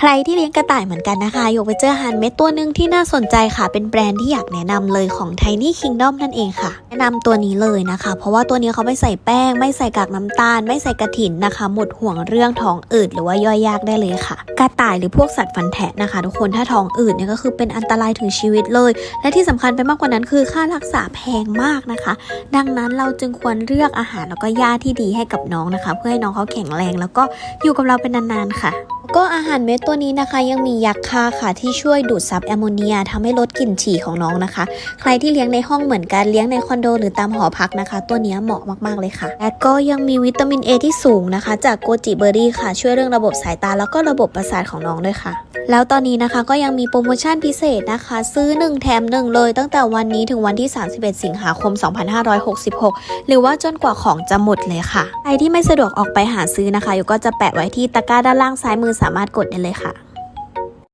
ใครที่เลี้ยงกระต่ายเหมือนกันนะคะยกไปเจออาหารเม็ดตัวหนึ่งที่น่าสนใจค่ะ เป็นแบรนด์ที่อยากแนะนำเลยของ Tiny Kingdom นั่นเองค่ะ แนะนำตัวนี้เลยนะคะ เพราะว่าตัวนี้เขาไม่ใส่แป้ง ไม่ใส่กากน้ำตาล ไม่ใส่กระถินนะคะ หมดห่วงเรื่องท้องอืดหรือว่าย่อยยากได้เลยค่ะ กระต่ายหรือพวกสัตว์ฟันแทะนะคะ ทุกคนถ้าท้องอืดเนี่ยก็คือเป็นอันตรายถึงชีวิตเลย และที่สำคัญไปมากกว่านั้นคือค่ารักษาแพงมากนะคะ ดังนั้นเราจึงควรเลือกอาหารแล้วก็ยาที่ดีให้กับน้องนะคะ เพื่อให้น้องเขาแข็งแรง แล้วก็อยู่กับเราเป็นนานๆค่ะ ก็อาหารเม็ดตัวนี้นะคะ ยังมียักคาค่ะที่ช่วยดูดซับแอมโมเนียทำให้ลดกลิ่นฉี่ของน้องนะคะ ใครที่เลี้ยงในห้องเหมือนกันเลี้ยงในคอนโดหรือตามหอพักนะคะ ตัวนี้เหมาะมากๆเลยค่ะ และก็ยังมีวิตามิน A ที่สูงนะคะ จากโกจิเบอร์รี่ค่ะ ช่วยเรื่องระบบสายตาแล้วก็ระบบประสาทของน้องด้วยค่ะ แล้วตอนนี้นะคะก็ยังมีโปรโมชั่นพิเศษนะคะ ซื้อ 1 แถม 1 เลย ตั้งแต่วันนี้ถึงวันที่ 31 สิงหาคม 2566 หรือว่าจนกว่าของจะหมดเลยค่ะ ใครที่ไม่สะดวกออกไปหาซื้อนะคะโยก็จะแปะไว้ที่ตะกร้าด้านล่างซ้ายมือามารถกดได้เลยค่ะ